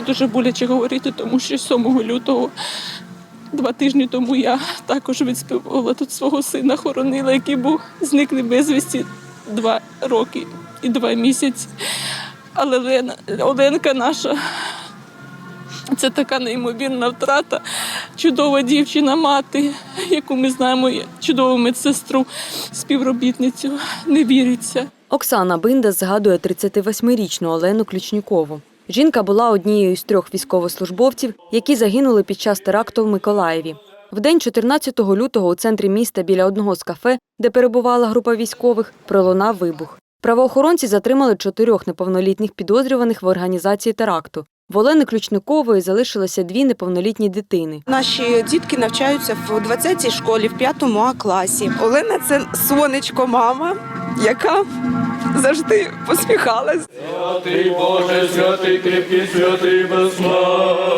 мені дуже боляче говорити, тому що 7 лютого, два тижні тому я також відспівувала тут свого сина, хоронила, який був зникли безвісті два роки і два місяці. Але Лена, Оленка наша це така неймовірна втрата. Чудова дівчина, мати, яку ми знаємо, чудову медсестру, співробітницю. Не віриться. Оксана Бинда згадує 38-річну Олену Ключнікову. Жінка була однією з трьох військовослужбовців, які загинули під час теракту в Миколаєві. В день 14 лютого у центрі міста біля одного з кафе, де перебувала група військових, пролунав вибух. Правоохоронці затримали чотирьох неповнолітніх підозрюваних в організації теракту. В Олени Ключникової залишилося дві неповнолітні дитини. Наші дітки навчаються в 20-й школі, в 5 А класі. Олена це сонечко, мама, яка завжди посміхалась. Святий Боже, святий кріпкий, святий безсмертний.